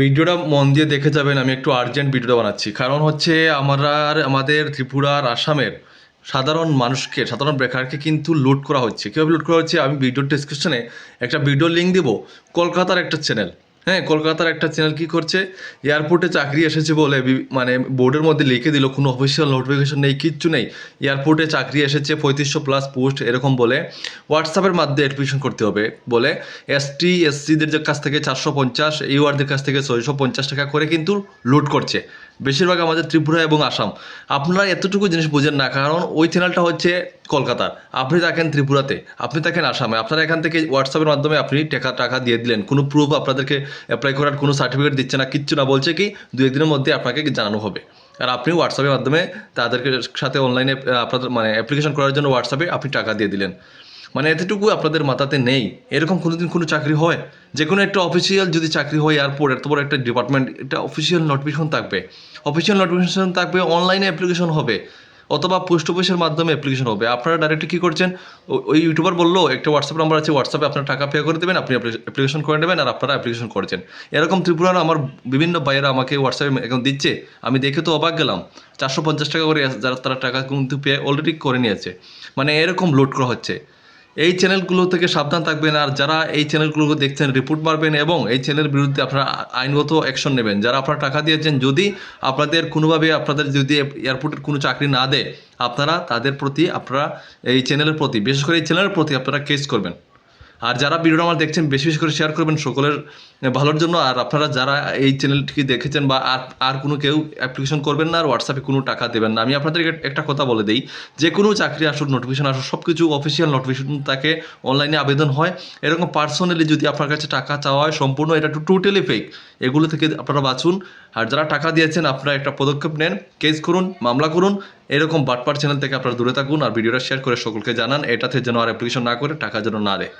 ভিডিওটা মন দিয়ে দেখে যাবেন, আমি একটু আর্জেন্ট ভিডিওটা বানাচ্ছি। কারণ হচ্ছে আমরা আমাদের ত্রিপুরার আসামের সাধারণ মানুষকে, সাধারণ ব্রেকারকে কিন্তু লুট করা হচ্ছে। কীভাবে লুট করা হচ্ছে? আমি ভিডিওর ডিসক্রিপশনে একটা ভিডিও লিঙ্ক দেবো, কলকাতার একটা চ্যানেল হ্যাঁ কলকাতার একটা চ্যানেল কি করছে? এয়ারপোর্টে চাকরি এসেছে বলে মানে বোর্ডের মধ্যে লিখে দিল, কোনো অফিসিয়াল নোটিফিকেশন নেই, কিচ্ছু নেই। এয়ারপোর্টে চাকরি এসেছে, পঁয়ত্রিশশো প্লাস পোস্ট এরকম বলে। হোয়াটসঅ্যাপের মাধ্যমে অ্যাডমিশন করতে হবে বলে। এসটি এসসিদের কাছ থেকে চারশো পঞ্চাশ ইউআরদের কাছ থেকে ছয়শো পঞ্চাশ টাকা করে কিন্তু লুট করছে। বেশিরভাগ আমাদের ত্রিপুরা এবং আসাম। আপনারা এতটুকু জিনিস বোঝেন না, কারণ ওই চ্যানেলটা হচ্ছে কলকাতার। আপনি থাকেন ত্রিপুরাতে, আপনি থাকেন আসামে। আপনারা এখান থেকে হোয়াটসঅ্যাপের মাধ্যমে আপনি টাকা টাকা দিয়ে দিলেন। কোনো প্রুফ আপনাদেরকে অ্যাপ্লাই করার কোনো সার্টিফিকেট দিচ্ছে না, কিচ্ছু না, বলছে কি দু একদিনের মধ্যে আপনাকে জানানো হবে। আর আপনি হোয়াটসঅ্যাপের মাধ্যমে তাদেরকে সাথে অনলাইনে আপনাদের মানে অ্যাপ্লিকেশন করার জন্য হোয়াটসঅ্যাপে আপনি টাকা দিয়ে দিলেন। মানে এতটুকু আপনাদের মাথাতে নেই। এরকম কোনোদিন কোনো চাকরি হয়? যে কোনো একটা অফিসিয়াল যদি চাকরি হয় এয়ারপোর্ট এত বড় একটা ডিপার্টমেন্ট এটা অফিসিয়াল নোটিফিকেশন থাকবে। অফিসিয়াল নোটিফিকেশন থাকবে অনলাইনে অ্যাপ্লিকেশন হবে। অথবা পোস্ট অফিসের মাধ্যমে অ্যাপ্লিকেশন হবে। আপনারা ডাইরেক্ট কী করছেন? ওই ইউটিউবার বলল, একটা হোয়াটসঅ্যাপ নাম্বার আছে হোয়াটসঅ্যাপে আপনার টাকা পে করে দেবেন, আপনি অ্যাপ্লিকেশন করে নেবেন আর আপনারা অ্যাপ্লিকেশন করছেন। এরকম ত্রিপুরার আমার বিভিন্ন ভাইয়েরা আমাকে হোয়াটসঅ্যাপে এখন দিচ্ছে। আমি দেখে তো অবাক গেলাম, চারশো পঞ্চাশ টাকা করে যারা তারা টাকা কিন্তু পে অলরেডি করে নিয়েছে। মানে এরকম লোড করা হচ্ছে। এই চ্যানেলগুলো থেকে সাবধান থাকবেন আর যারা এই চ্যানেলগুলোকে দেখছেন রিপোর্ট মারবেন এবং এই চ্যানেলের বিরুদ্ধে আপনারা আইনগত অ্যাকশন নেবেন। যারা আপনারা টাকা দিয়েছেন, যদি আপনাদের কোনোভাবে আপনাদের যদি এয়ারপোর্টের কোনো চাকরি না দেয়, আপনারা তাদের প্রতি, আপনারা এই চ্যানেলের প্রতি, বিশেষ করে এই চ্যানেলের প্রতি আপনারা কেস করবেন। আর যারা ভিডিওটা আমার দেখছেন, বেশি বেশি করে শেয়ার করবেন সকলের ভালোর জন্য। আর আপনারা যারা এই চ্যানেলটিকে দেখেছেন বা আর আর কোনো কেউ অ্যাপ্লিকেশন করবেন না, আর হোয়াটসঅ্যাপে কোনো টাকা দেবেন না। আমি আপনাদেরকে একটা কথা বলে দিই, যে কোনো চাকরি আসুক নোটিফিকেশন আসুক সব কিছু অফিসিয়াল নোটিফিকেশন তাকে অনলাইনে আবেদন হয়। এরকম পার্সোনালি যদি আপনার কাছে টাকা চাওয়া হয়, সম্পূর্ণ এটা টোটালি ফেক এগুলো থেকে আপনারা বাঁচুন। আর যারা টাকা দিয়েছেন, আপনারা একটা পদক্ষেপ নেন কেস করুন, মামলা করুন। এরকম বাটপার চ্যানেল থেকে আপনারা দূরে থাকুন। আর ভিডিওটা শেয়ার করে সকলকে জানান, এটাতে যেন আর অ্যাপ্লিকেশন না করে, টাকা যেন না দেয়